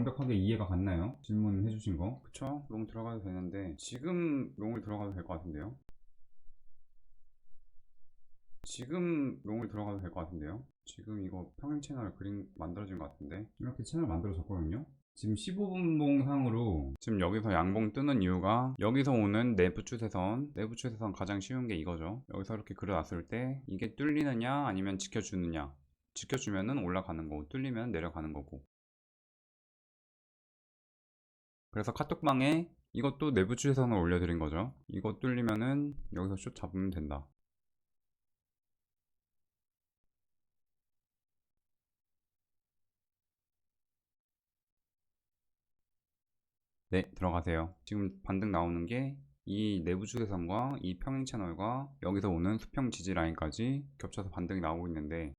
완벽하게 이해가 갔나요? 질문해 주신 거. 그쵸? 롱 들어가도 되는데 지금 롱을 들어가도 될 것 같은데요? 지금 롱을 들어가도 될 것 같은데요? 지금 이거 평행 채널 그림 만들어진 것 같은데 이렇게 채널 만들어졌거든요? 지금 15분봉 상으로 지금 여기서 양봉 뜨는 이유가 여기서 오는 내부 추세선 내부 추세선 가장 쉬운 게 이거죠 여기서 이렇게 그려놨을 때 이게 뚫리느냐 아니면 지켜주느냐 지켜주면은 올라가는 거고 뚫리면 내려가는 거고 그래서 카톡방에 이것도 내부 추세선을 올려드린 거죠 이거 뚫리면은 여기서 숏 잡으면 된다 네, 들어가세요. 지금 반등 나오는 게 이 내부 추세선과 이 평행 채널과 여기서 오는 수평 지지 라인까지 겹쳐서 반등이 나오고 있는데